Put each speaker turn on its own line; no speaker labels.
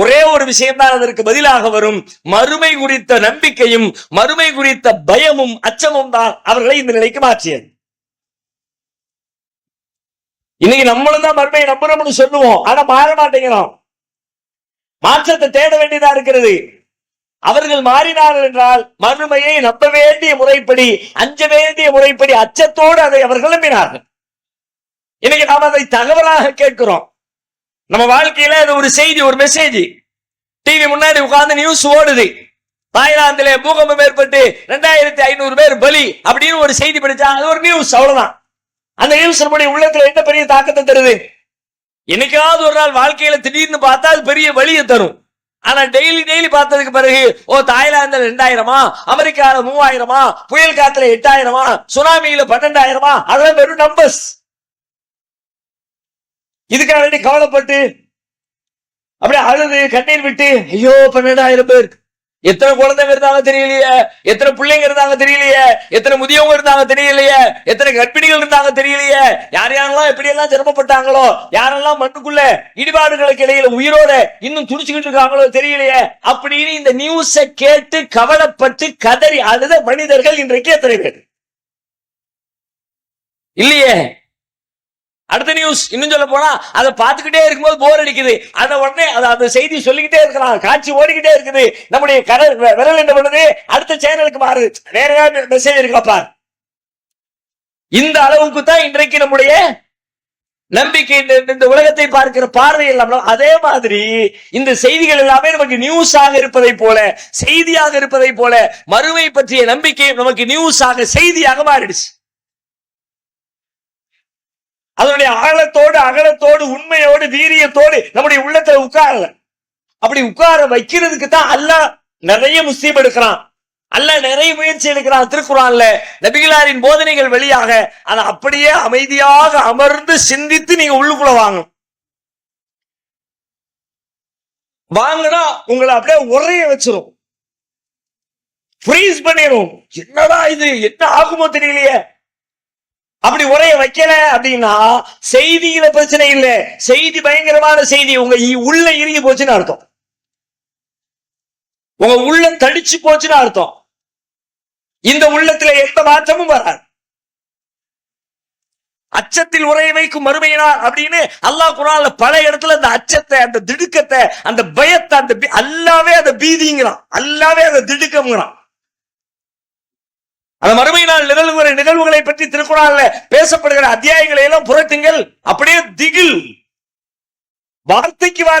ஒரே ஒரு விஷயம்தான் அதற்கு பதிலாக வரும். மறுமை குறித்த நம்பிக்கையும் மறுமை குறித்த பயமும் அச்சமும் தான் அவர்களை இந்த நிலைக்கு மாற்றியது. இன்னைக்கு நம்மளும் தான் மறுமையை நம்புறோம்னு சொல்லுவோம். ஆனா மாற மாட்டேங்கிறோம். மாற்றத்தை தேட வேண்டியதா இருக்கிறது. அவர்கள் மாறினார்கள் என்றால் மறுமையை நம்ப வேண்டிய முறைப்படி அஞ்ச வேண்டிய முறைப்படி அச்சத்தோடு அதை அவர்கள் நம்பினார்கள். இன்னைக்கு நாம் அதை தகவலாக கேட்கிறோம். நம்ம வாழ்க்கையில அது ஒரு செய்தி ஒரு மெசேஜ் டிவி முன்னாடி உட்கார்ந்து நியூஸ் ஓடுது. தாய்லாந்திலே பூகம்பம் ஏற்பட்டு ரெண்டாயிரத்தி ஐநூறு பேர் பலி அப்படின்னு ஒரு செய்தி படிச்சா அது ஒரு நியூஸ் அவ்வளவுதான். அந்த நியூஸ் நம்முடைய உள்ளத்துல என்ன பெரிய தாக்கத்தை தருது? என்னைக்காவது ஒரு நாள் வாழ்க்கையில திடீர்னு பார்த்தா அது பெரிய வழியை தரும். ஆனா டெய்லி டெய்லி பார்த்ததுக்கு பிறகு ஓ தாய்லாந்துல ரெண்டாயிரமா? அமெரிக்கால மூவாயிரமா? புயல் காத்துல எட்டாயிரமா? சுனாமியில பன்னெண்டாயிரமா? அதெல்லாம் வெறும் நம்பர்ஸ் இதுக்காக வேண்டி கவலைப்பட்டு அப்படியே அழுது கண்ணீர் விட்டு ஐயோ பன்னெண்டாயிரம் பேர். எத்தனை குழந்தைங்க இருந்தாங்க தெரியலையே. எத்தனை பிள்ளைங்க இருந்தாங்க தெரியலையே. எத்தனை முதியவங்க இருந்தாங்க தெரியலையே. எத்தனை கர்ப்பிணிகள் இருந்தாங்க தெரியலையே. யார் யாரெல்லாம் எப்படி எல்லாம் சிரமப்பட்டாங்களோ யாரெல்லாம் மண்ணுக்குள்ள இடிபாடுகளுக்கு இடையில உயிரோட இன்னும் துடிச்சுக்கிட்டு இருக்காங்களோ தெரியலையே. அப்படின்னு இந்த நியூஸை கேட்டு கவலைப்பட்டு கதறி அழுத மனிதர்கள் இன்றைக்கு எத்தனை பேர்? இல்லையே. அடுத்த நியூஸ் இன்னும் சொல்ல போனா அதை பார்த்துக்கிட்டே இருக்கும்போது போர் அடிக்குது. அதை உடனே அதை அந்த செய்தி சொல்லிக்கிட்டே இருக்கிறான் காட்சி ஓடிக்கிட்டே இருக்குது. நம்முடைய கர விரல் என்ன பண்ணுது? அடுத்த சேனலுக்கு மாறுது வேற ஏதாவது மெசேஜ் இருக்கா பார். இந்த அளவுக்கு தான் இன்றைக்கு நம்முடைய நம்பிக்கை இந்த இந்த உலகத்தை பார்க்கிற பார்வை எல்லாம் அதே மாதிரி இந்த செய்திகள் எல்லாமே நமக்கு நியூஸாக இருப்பதை போல செய்தியாக இருப்பதை போல மறுவை பற்றிய நம்பிக்கை நமக்கு நியூஸாக செய்தியாக மாறிடுச்சு. அதனுடைய ஆழத்தோடு அகலத்தோடு உண்மையோடு வீரியத்தோடு நம்முடைய உள்ளத்துல உட்காரல. அப்படி உட்கார வைக்கிறதுக்கு தான் அல்லாஹ் நிறைய முஸ்லீம் எடுக்கிறான். அல்ல நிறைய முயற்சி எடுக்கிறான் திருக்குறான்ல. நபிகளாரின் போதனைகள் வழியாக அதை அப்படியே அமைதியாக அமர்ந்து சிந்தித்து நீங்க உள்ளுக்குள்ள வாங்கணும். வாங்கினா உங்களை அப்படியே உரைய வச்சிரும். ஃப்ரீஸ் பண்ணிடும் என்னடா இது? என்ன ஆகுமோ தெரியலையே. அப்படி உரைய வைக்கல அப்படின்னா செய்தியில பிரச்சனை இல்லை. செய்தி பயங்கரமான செய்தி. உங்க இ- உள்ள இறுகி போச்சுன்னு அர்த்தம். உங்க உள்ள தடிச்சு போச்சுன்னு அர்த்தம். இந்த உள்ளத்துல எந்த மாற்றமும் வராது. அச்சத்தில் உரைய வைக்கும் மறுமையினார் அப்படின்னு அல்லாஹ் குரான்ல பல இடத்துல அந்த அச்சத்தை அந்த திடுக்கத்தை அந்த பயத்தை அந்த அல்லாவே அந்த பீதிங்கிறான். அல்லாவே அதை திடுக்கம்ங்கிறான். அந்த மறுமை நாள் நிகழ்வுகிற நிகழ்வுகளை பற்றி திருக்குறள்ல பேசப்படுகிற அத்தியாயங்களை எல்லாம் புரட்டுங்கள். அப்படியே திகில். வார்த்தைக்கு